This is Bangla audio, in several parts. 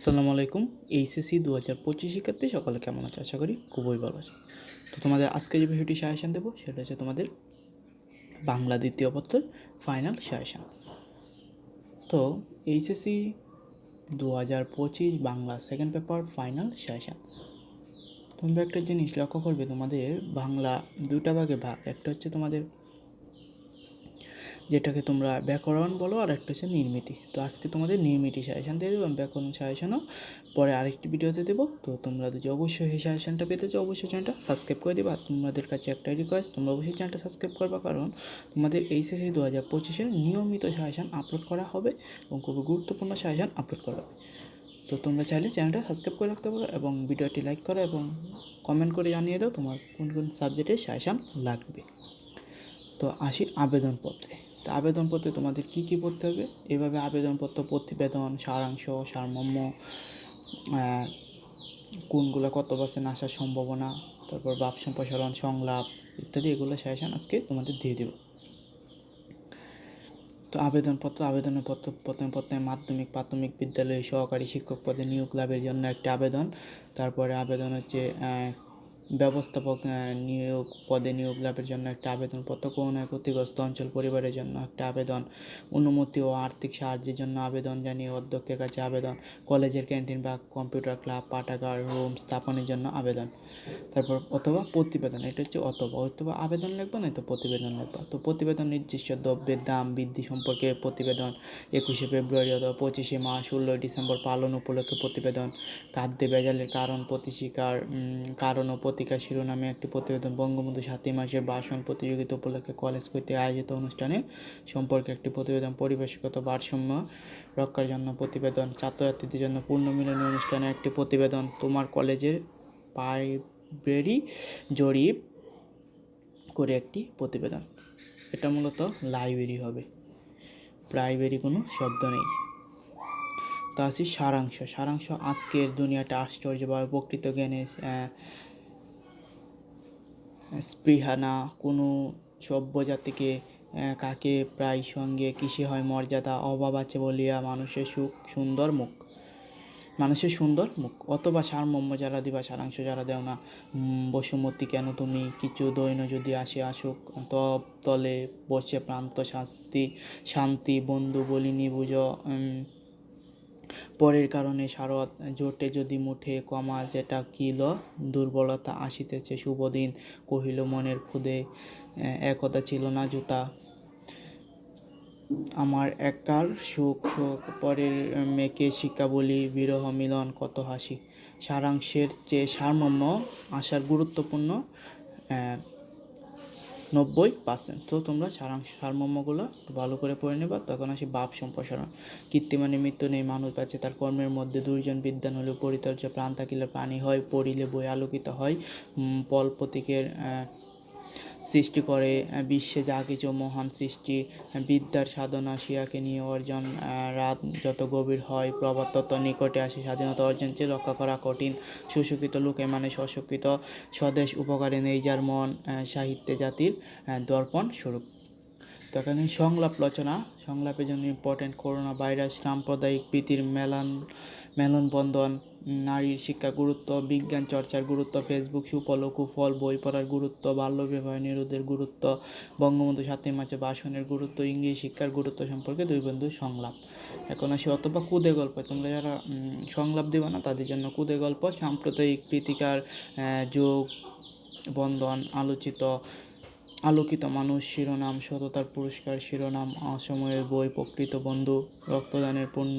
আসসালামু আলাইকুম, এইচএসসি দু হাজার পঁচিশ শিক্ষার্থী, সকলে কেমন আছে? আশা করি খুবই ভালো আছে। তো তোমাদের আজকে যে বিষয়টি সাজেশন দেবো, সেটা হচ্ছে তোমাদের বাংলা দ্বিতীয় পত্রের ফাইনাল সাজেশন। তো এইচএসসি দু হাজার পঁচিশ Bangla second paper final suggestion. তোমরা একটা জিনিস লক্ষ্য করবে, তোমাদের বাংলা দুটা ভাগে ভাগ, একটা হচ্ছে তোমাদের যেটাকে তোমরা ব্যাকরণ বলো, আর একটা হচ্ছে নির্মিতি। তো আজকে তোমাদের নির্মিতি সাজেশন দিয়ে দেবো, ব্যাকরণ সাজেশানও পরে আরেকটি ভিডিওতে দেবো। তো তোমরা যদি অবশ্যই এই সাজেশানটা পেতে চাও, অবশ্যই চ্যানেলটা সাবস্ক্রাইব করে দেবা। আর তোমাদের কাছে একটাই রিকোয়েস্ট তোমরা অবশ্যই চ্যানেলটা সাবস্ক্রাইব করবা, কারণ তোমাদের এইচএসসি দু হাজার পঁচিশের নিয়মিত সাজেশান আপলোড করা হবে এবং খুবই গুরুত্বপূর্ণ সাজেশান আপলোড করা হবে। তো তোমরা চাইলে চ্যানেলটা সাবস্ক্রাইব করে রাখতে পারো এবং ভিডিওটি লাইক করো এবং কমেন্ট করে জানিয়ে দাও তোমার কোন কোন সাবজেক্টে সাজেশান লাগবে। তো আসি আবেদনপত্রে তো আবেদনপত্রে তোমাদের কী কী পড়তে হবে? এভাবে আবেদনপত্র, প্রতিবেদন, সারাংশ, সারমর্ম কোনগুলো কত পার্সেন্ট আসার সম্ভাবনা, তারপর বাপ সম্প্রসারণ সংলাপ ইত্যাদি এগুলো সাজেশন আজকে তোমাদের দিয়ে দেবো। তো আবেদনপত্র আবেদনের পত্র প্রথমে প্রথমে মাধ্যমিক, প্রাথমিক বিদ্যালয়ে সহকারী শিক্ষক পদে নিয়োগ লাভের জন্য একটা আবেদন, তারপরে আবেদন হচ্ছে ব্যবস্থাপক নিয়োগ, পদে নিয়োগ লাভের জন্য একটা আবেদন আবেদনপত্র করোনায় ক্ষতিগ্রস্ত অঞ্চল পরিবারের জন্য একটা আবেদন, অনুমতি ও আর্থিক সাহায্যের জন্য আবেদন জানিয়ে অধ্যক্ষের কাছে আবেদন, কলেজের ক্যান্টিন বা কম্পিউটার ক্লাব, পাঠাগার, রুম স্থাপনের জন্য আবেদন। তারপর অথবা প্রতিবেদন, এটা হচ্ছে অথবা অথবা আবেদন লিখব না তো প্রতিবেদন লিখব। তো প্রতিবেদন নির্দিষ্ট দ্রব্যের দাম বৃদ্ধি সম্পর্কে প্রতিবেদন, একুশে ফেব্রুয়ারি অথবা পঁচিশে মার্চ, ষোলোই ডিসেম্বর পালন উপলক্ষে প্রতিবেদন, খাদ্যে ভেজালের কারণ, প্রতিশিকার কারণ ও প্রতিকার শিরোনামে একটি প্রতিবেদন, বঙ্গবন্ধু সাতই মাসের ভাষণ প্রতিযোগিতা উপলক্ষে কলেজ কর্তৃক আয়োজিত অনুষ্ঠানে সম্পর্কে একটি প্রতিবেদন, পরিবেশগত ভারসাম্য রক্ষার জন্য প্রতিবেদন, ছাত্রছাত্রীদের জন্য পূর্ণ মিলনী অনুষ্ঠানে একটি প্রতিবেদন, তোমার কলেজের লাইব্রেরি জরিপ করে একটি প্রতিবেদন। এটা মূলত লাইব্রেরি হবে। প্রাইমারি কোনো শব্দ নেই। তো আসি সারাংশ। সারাংশ আজকের দুনিয়াটা আশ্চর্যভাবে প্রকৃত জ্ঞানে আহ, স্পৃহা না কোনো সভ্য জাতিকে কাকে প্রায় সঙ্গে কিসে হয় মর্যাদা অভাব আছে বলিয়া মানুষের সুখ সুন্দর মুখ। মানুষের সুন্দর মুখ। অথবা সারমর্ম যারা দিবা সারাংশ যারা দেও না বসুমতী কেন তুমি? কিছু দৈন যদি আসে আসুক তব তলে বসে প্রান্ত শাস্তি শান্তি বন্ধু বলিনি বুঝো পরের কারণে শারদ জোটে যদি মুঠে কমা যেটা কিল, দুর্বলতা আসিতেছে। শুভদিন কহিল, মনের খুদে একতা ছিল না জুতা। আমার একার সুখ সুখ পরের মেয়েকে শিক্ষা বলি, বিরহ মিলন, কত হাসি। সারাংশের চেয়ে সারমর্ম আসার গুরুত্বপূর্ণ নব্বই পার্সেন্ট তো তোমরা সারাংশ সারমর্মগুলো ভালো করে পড়ে নেবা, তখন আসি বাপ সম্প্রসারণ। কীর্তিমানে মৃত্যু নেই মানুষ আছে তার কর্মের মধ্যে দুইজন বিদ্যান হলেও পরিচর্যা প্রাণ থাকিলে প্রাণী হয়, পড়িলে বই আলোকিত হয় পল প্রতীকের সৃষ্টি করে বিশ্বে যা কিছু মহান সৃষ্টি বিদ্যার সাধনা শিয়াকে নিয়ে অর্জন রাত যত গভীর হয়, প্রভাত তত নিকটে আসে। স্বাধীনতা অর্জন চেয়ে রক্ষা করা কঠিন সুশিক্ষিত লোকে মানে সশিক্ষিত স্বদেশ উপকারে নেই, যার মন সাহিত্যে জাতির দর্পণ স্বরূপ। এখানে সংলাপ রচনা। সংলাপের জন্য ইম্পর্টেন্ট করোনা ভাইরাস সাম্প্রদায়িক প্রীতির মেলান মেলনবন্ধন নারীর শিক্ষা গুরুত্ব, বিজ্ঞান চর্চার গুরুত্ব ফেসবুক সুফল কুফল বই পড়ার গুরুত্ব বাল্যবিবাহ নিরোধের গুরুত্ব, বঙ্গবন্ধু সাতই মাসে ভাষণের গুরুত্ব, ইংরেজি শিক্ষার গুরুত্ব সম্পর্কে দুই বন্ধু সংলাপ। এখন আসি অথবা কুদে গল্প। তোমরা যারা সংলাপ দেবে না, তাদের জন্য কুদে গল্প। সাম্প্রদায়িক প্রীতিকার যোগ, বন্ধন, আলোচিত আলোকিত মানুষ, শিরোনাম, সততার পুরস্কার, শিরোনাম, অসময়ের বই, প্রকৃত বন্ধু, রক্তদানের পুণ্য,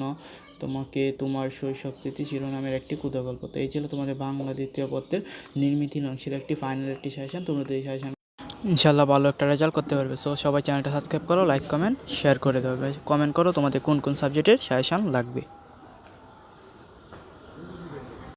তোমাকে তোমার শৈশব স্মৃতি শিরোনামের একটি ক্ষুদ্রগল্প। তো এই ছিল তোমাদের বাংলা দ্বিতীয় পত্রের নির্মিতি অংশের একটি ফাইনাল একটি সাজেশন তোমরা তো এই সাজেশন ইনশাল্লাহ ভালো একটা রেজাল্ট করতে পারবে। সো সবাই চ্যানেলটা সাবস্ক্রাইব করো লাইক কমেন্ট শেয়ার করে দেবে। কমেন্ট করো তোমাদের কোন কোন সাবজেক্টের সাজেশন লাগবে।